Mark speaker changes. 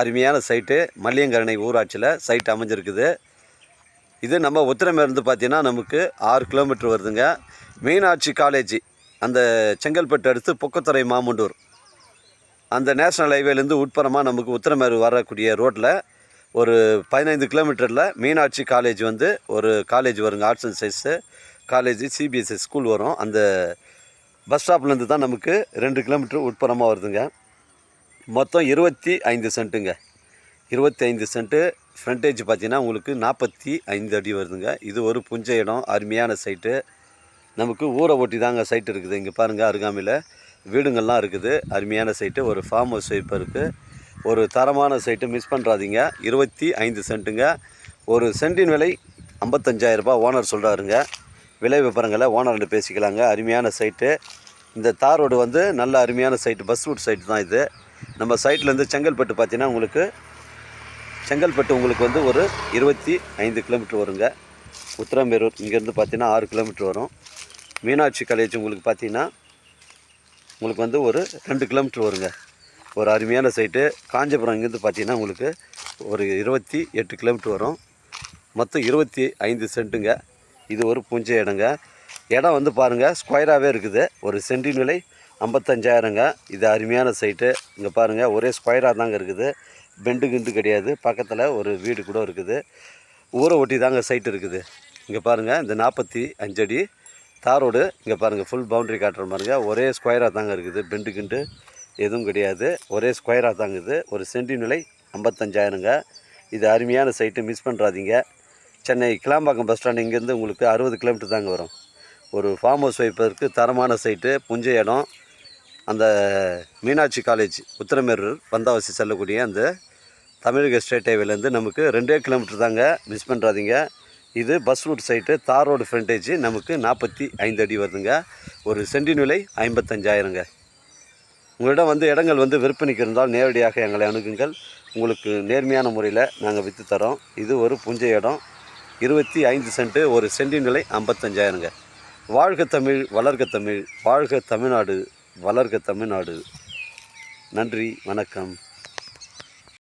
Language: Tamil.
Speaker 1: அருமையான சைட்டு மல்லியங்கரணை ஊராட்சியில் சைட் அமைஞ்சிருக்குது. இது நம்ம உத்திரமேருந்து பார்த்தீங்கன்னா நமக்கு ஆறு கிலோமீட்டர் வருதுங்க. மீனாட்சி காலேஜ் அந்த செங்கல்பட்டு அடுத்து பொக்கத்துறை மாமுண்டூர். அந்த நேஷ்னல் ஹைவேலேருந்து உட்புறமாக நமக்கு உத்திரமேரு வரக்கூடிய ரோட்டில் ஒரு பதினைந்து கிலோமீட்டரில் மீனாட்சி காலேஜ் வந்து ஒரு காலேஜ் வருங்க. Arts and science college CBSE school வரும். அந்த பஸ் ஸ்டாப்லேருந்து தான் நமக்கு ரெண்டு கிலோமீட்டர் உட்புறமாக வருதுங்க. மொத்தம் இருபத்தி ஐந்து சென்ட்டுங்க. இருபத்தி ஐந்து சென்ட்டு ஃப்ரண்டேஜ் பார்த்தீங்கன்னா உங்களுக்கு நாற்பத்தி ஐந்து அடி வருதுங்க. இது ஒரு புஞ்ச இடம் அருமையான சைட்டு நமக்கு ஊரை ஒட்டி தாங்க சைட் இருக்குது. இங்கே பாருங்கள் அருகாமையில் வீடுங்கள்லாம் இருக்குது. அருமையான சைட்டு ஒரு ஃபார்ம் ஹவுஸ் இப்போ இருக்குது ஒரு தரமான சைட்டு மிஸ் பண்ணுறாதீங்க இருபத்தி ஐந்து சென்ட்டுங்க. ஒரு சென்ட்டின் விலை ஐம்பத்தஞ்சாயிரரூபா ஓனர் சொல்கிறாருங்க விலை விவரங்களை ஓனர்கிட்ட பேசிக்கலாங்க. அருமையான சைட்டு இந்த தார் ரோடு வந்து நல்ல அருமையான சைட்டு பஸ் ரூட் சைட்டு தான் இது. நம்ம சைட்லேருந்து செங்கல்பட்டு பார்த்தீங்கன்னா உங்களுக்கு செங்கல்பட்டு உங்களுக்கு வந்து ஒரு இருபத்தி ஐந்து கிலோமீட்டர் வருங்க. உத்தரமேரூர் இங்கேருந்து பார்த்தீங்கன்னா ஆறு கிலோமீட்டர் வரும். மீனாட்சி காலேஜ் உங்களுக்கு பார்த்தீங்கன்னா உங்களுக்கு வந்து ஒரு ரெண்டு கிலோமீட்டர் வருங்க. ஒரு அருமையான சைட்டு காஞ்சிபுரம் இங்கேருந்து பார்த்தீங்கன்னா உங்களுக்கு ஒரு இருபத்தி எட்டு கிலோமீட்டர் வரும். மொத்தம் இருபத்தி ஐந்து சென்ட்டுங்க இது ஒரு பூஞ்சை இடங்க. இடம் வந்து பாருங்கள் ஸ்கொயராகவே இருக்குது. ஒரு சென்டின் விலை ஐம்பத்தஞ்சாயிரங்க. இது அருமையான சைட்டு இங்கே பாருங்கள் ஒரே ஸ்கொயராக தாங்க இருக்குது. பெண்டு கிண்டு கிடையாது. பக்கத்தில் ஒரு வீடு கூட இருக்குது. ஊரை ஒட்டி தாங்க சைட் இருக்குது. இங்கே பாருங்கள் இந்த நாற்பத்தி அஞ்சடி தாரோடு இங்கே பாருங்கள் ஃபுல் பவுண்ட்ரி காட்டுற மாதிரிங்க ஒரே ஸ்கொயராக தாங்க இருக்குது. பெண்டு கிண்டு எதுவும் கிடையாது. ஒரே ஸ்கொயராக தாங்க இது. ஒரு சென்டி நிலை ஐம்பத்தஞ்சாயிரங்க. இது அருமையான சைட்டு மிஸ் பண்ணுறாதீங்க சென்னை கிளாம்பாக்கம் பஸ் ஸ்டாண்ட் இங்கேருந்து உங்களுக்கு அறுபது கிலோமீட்டர் தாங்க வரும். ஒரு ஃபார்ம் ஹவுஸ் வைப்பதற்கு தரமான சைட்டு புஞ்ச இடம். அந்த மீனாட்சி காலேஜ் உத்திரமேரூர் பந்தாவசி செல்லக்கூடிய அந்த தமிழக ஸ்டேட் ஹைவேலேருந்து நமக்கு ரெண்டே கிலோமீட்டர் தாங்க மிஸ் பண்ணுறாதீங்க இது bus route side tar road frontage நமக்கு நாற்பத்தி ஐந்து அடி வருதுங்க. ஒரு சென்டின் விலை ஐம்பத்தஞ்சாயிரங்க. உங்களிடம் வந்து இடங்கள் வந்து விற்பனைக்கு இருந்தால் நேரடியாக எங்களை அணுகுங்கள். உங்களுக்கு நேர்மையான முறையில் நாங்கள் விற்று தரோம். இது ஒரு புஞ்சை இடம். இருபத்தி ஐந்து சென்ட்டு ஒரு சென்டின் விலை ஐம்பத்தஞ்சாயிரங்க. வாழ்க தமிழ் வளர்க தமிழ் வாழ்க தமிழ்நாடு. வளர்க தமிழ்நாடு. நன்றி வணக்கம்.